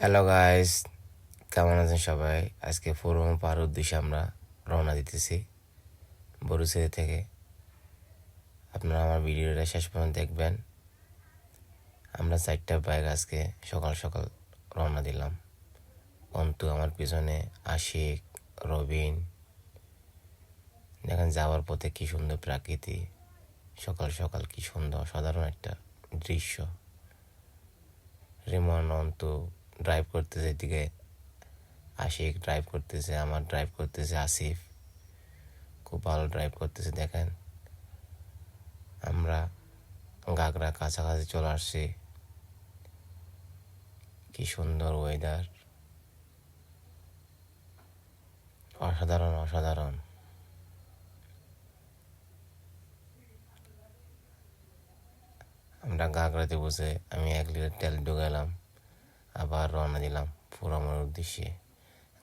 Hello guys কেমন আছেন সবাই? আজকে ফোরম পার উদ্দেশ্যে আমরা রওনা দিতেছি বরুসেরি থেকে। আপনারা আমার ভিডিওটা শেষ পর্যন্ত দেখবেন। আমরা চারটা বাইক আজকে সকাল সকাল রওনা দিলাম। অন্তু আমার পিছনে, আশিক, রবিন। দেখেন যাওয়ার পথে কি সুন্দর প্রাকৃতি। সকাল সকাল কি সুন্দর সাধারণ একটা দৃশ্য। রিমন অন্তু ড্রাইভ করতেছে এদিকে। আশিক ড্রাইভ করতেছে, আমার ড্রাইভ করতেছে, আসিফ। খুব ভালো ড্রাইভ করতেছে, দেখেন। আমরা গাগরা কাছাকাছি চলে আসছি। কি সুন্দর ওয়েদার অসাধারণ অসাধারণ। আমরা গাগরাতে বসে আমি এক লিটার তেল ঢুকালাম আবার রওনা দিলাম পুরোমোর উদ্দেশ্যে।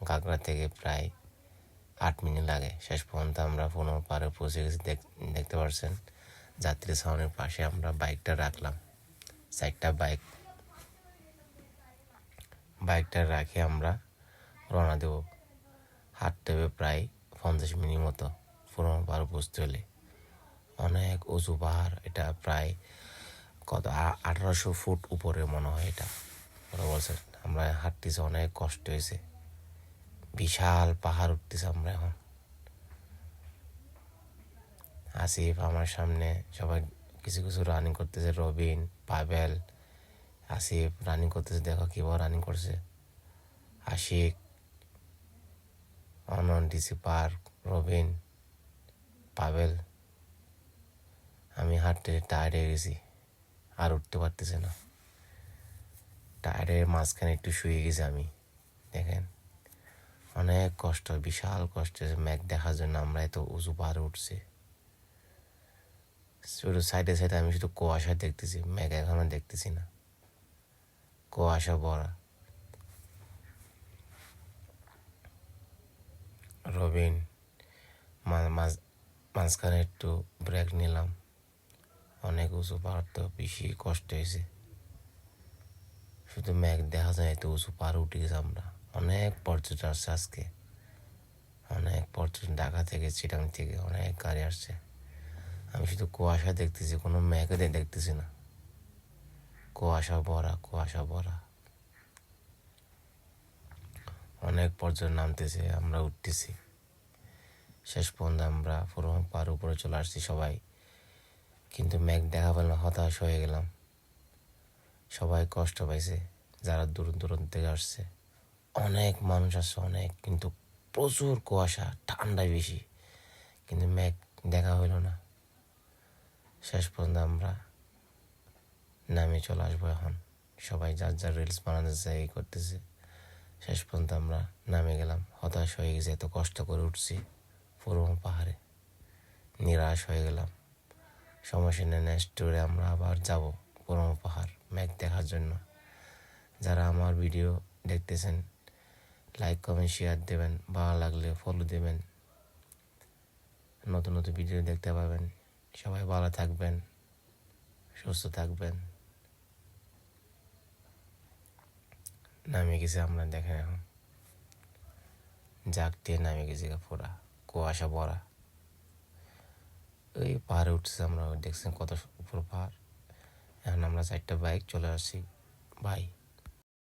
গাগরা থেকে প্রায় আট মিনিট লাগে। শেষ পর্যন্ত আমরা পুরো পারে পৌঁছে গেছি দেখ- দেখতে পাচ্ছেন যাত্রী সাউনের পাশে আমরা বাইকটা রাখলাম। চারটা বাইক বাইকটা রাখে আমরা রওনা দেব। হাঁটতে হবে প্রায় পঞ্চাশ মিনিট মতো পুরো পাহাড় পৌঁছতে হলে। অনেক উঁচু পাহাড়, এটা প্রায় কত আঠারোশো ফুট উপরে মনে হয় এটা। ওরা বলছে, আমরা হাঁটতেছি, অনেক কষ্ট হয়েছে। বিশাল পাহাড় উঠতেছে আমরা এখন। আসিফ আমার সামনে সবাই কিছু কিছু রানিং করতেছে, রবিন পাবেল আসিফ রানিং করতেছে, দেখো কীভাবে রানিং করছে। আশিক, অনন ডিসি পার্ক রবিন পাবেল আমি হাঁটতে টায়ার্ড হয়ে গেছি, আর উঠতে পারতেছে না। টায়ারের মাঝখানে একটু শুয়ে গেছি আমি। দেখেন, অনেক কষ্ট, বিশাল কষ্ট ম্যাঘ দেখার জন্য আমরা এত উঁচু পাহাড়ে উঠছি। শুধু সাইডে সাইডে আমি শুধু কুয়াশা দেখতেছি ম্যাঘ এখনও দেখতেছি না। কুয়াশা ভরা। রবিন মাঝখানে একটু ব্রেক নিলাম। অনেক উঁচু পাহাড় তো বেশি কষ্ট হয়েছে। শুধু ম্যাঘ দেখা যায় এত উঁচু পাহাড় উঠে গেছে আমরা। অনেক পর্যটন আসছে আজকে। অনেক পর্যটন ঢাকা থেকে, চিটাং থেকে অনেক গাড়ি আসছে। আমি শুধু কুয়াশা দেখতেছি, কোনো ম্যাঘে দে- দেখতেছি না। কুয়াশা ভরা কুয়াশা ভরা। অনেক পর্যটন নামতেছে, আমরা উঠতেছি। শেষ পর্যন্ত আমরা পুরো পার উপরে চলে আসছি সবাই। কিন্তু মেঘ দেখা পেলাম, হতাশ হয়ে গেলাম। সবাই কষ্ট পাইছে, যারা দূর দূরান্ত থেকে আসছে। অনেক মানুষ আসছে অনেক, কিন্তু প্রচুর কুয়াশা ঠান্ডায় বেশি। কিন্তু মেঘ দেখা হইল না। শেষ পর্যন্ত আমরা নামে চলে আসব এখন। সবাই যার যার রিলস বানাতেছে এই করতেছে। শেষ পর্যন্ত আমরা নামে গেলাম। হতাশ হয়ে গেছে, এত কষ্ট করে উঠছি পুরো পাহাড়ে। নিরাশ হয়ে গেলাম। সমস্যা নেই নেক্সট ট্যুরে আমরা আবার যাব। পুরনো পাহাড় ম্যাঘ দেখার জন্য। যারা আমার ভিডিও দেখতেছেন লাইক কমেন্ট শেয়ার দেবেন, ভালো লাগলে ফলো দেবেন। নতুন নতুন ভিডিও দেখতে পাবেন। সবাই ভালো থাকবেন, সুস্থ থাকবেন। নামে গেছে আমরা, দেখেন এখন। জাগতে নামে গেছে পুরা, কুয়াশা ভরা। ওই পাহাড়ে উঠছে আমরা, দেখছেন কত উপর পাহাড়। এখন আমরা চারটা বাইক চলে আসছি। বাই